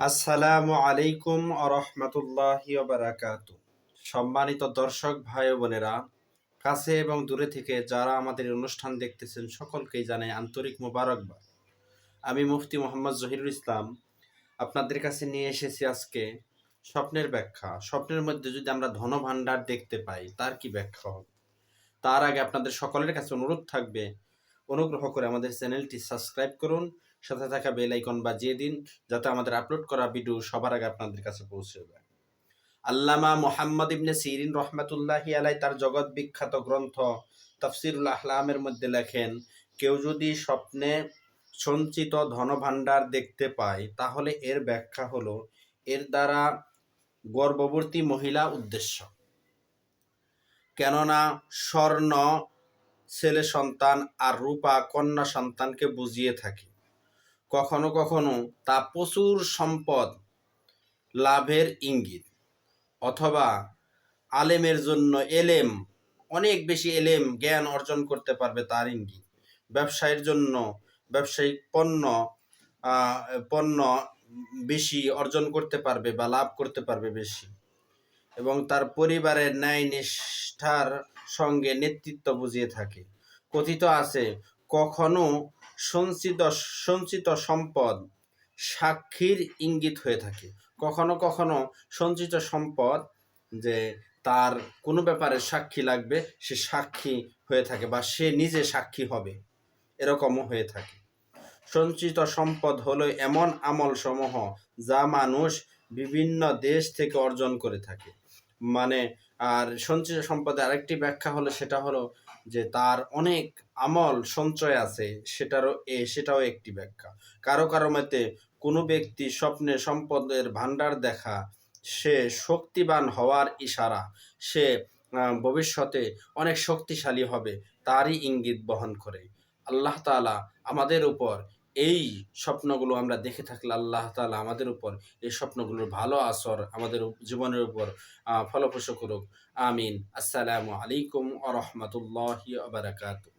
আসসালামু আলাইকুম আরহামতুল্লাহি বারাকাতু। সম্মানিত দর্শক, ভাই বোনেরা, কাছে এবং দূরে থেকে যারা আমাদের অনুষ্ঠান দেখতেছেন, সকলকেই জানাই আন্তরিক মোবারকবাদ। আমি মুফতি মোহাম্মদ জহিরুল ইসলাম, আপনাদের কাছে নিয়ে এসেছি আজকে স্বপ্নের ব্যাখ্যা। স্বপ্নের মধ্যে যদি আমরা ধনভাণ্ডার দেখতে পাই, তার কি ব্যাখ্যা হবে? তার আগে আপনাদের সকলের কাছে অনুরোধ থাকবে, অনুগ্রহ করে আমাদের চ্যানেলটি সাবস্ক্রাইব করুন সাথে থাকা বেল আইকন বাজিয়ে দিন, যাতে আমাদের আপলোড করা ভিডিও সবার আগে আপনাদের কাছে পৌঁছে যায়। আল্লামা মোহাম্মদ ইবনে সিরিন রহমাতুল্লাহি আলাই তার জগৎ বিখ্যাত গ্রন্থ তফসিরুল আহলামের মধ্যে লেখেন, কেউ যদি স্বপ্নে সঞ্চিত ধনভাণ্ডার দেখতে পায়, তাহলে এর ব্যাখ্যা হলো, এর দ্বারা গর্ভবতী মহিলা উদ্দেশ্য। কেননা স্বর্ণ ছেলে সন্তান আর রূপা কন্যা সন্তানকে বুঝিয়ে থাকে। কখনো কখনো তা প্রচুর সম্পদ লাভের ইঙ্গিত অথবা আলেমের জন্য এলেম, অনেক বেশি এলেম, জ্ঞান অর্জন করতে পারবে তার ইঙ্গিত। ব্যবসায়ের জন্য ব্যবসায়িক পণ্য পণ্য বেশি অর্জন করতে পারবে বা লাভ করতে পারবে বেশি এবং তার পরিবারের ন্যায় নিষ্ঠার সঙ্গে নেতৃত্ব বুঝিয়ে থাকে। কথিত আছে, কখনো সঞ্চিত সঞ্চিত সম্পদ সাক্ষীর ইঙ্গিত হয়ে থাকে। কখনো কখনো সঞ্চিত সম্পদ যে তার কোনো ব্যাপারে সাক্ষী লাগবে, সে সাক্ষী হয়ে থাকে বা সে নিজে সাক্ষী হবে, এরকমও হয়ে থাকে। সঞ্চিত সম্পদ হলো এমন আমল সমূহ যা মানুষ বিভিন্ন দেশ থেকে অর্জন করে থাকে। মানে আর সঞ্চিত সম্পদের আরেকটি ব্যাখ্যা হলো, সেটা হলো যে তার অনেক আমল সঞ্চয় আছে, সেটারও এ, সেটাও একটি ব্যাখ্যা। কারও কারও মতে, কোনো ব্যক্তি স্বপ্নে সম্পদের ভাণ্ডার দেখা, সে শক্তিবান হওয়ার ইশারা, সে ভবিষ্যতে অনেক শক্তিশালী হবে, তারই ইঙ্গিত বহন করে। আল্লাহ তালা আমাদের উপর এই স্বপ্নগুলো আমরা দেখে থাকলে আল্লাহ তালা আমাদের উপর এই স্বপ্নগুলোর ভালো আসর আমাদের জীবনের উপর ফলপ্রসূ করুক। আমিন। আসসালামু আলাইকুম আ রহমতুল্লাহ আবরাকাতু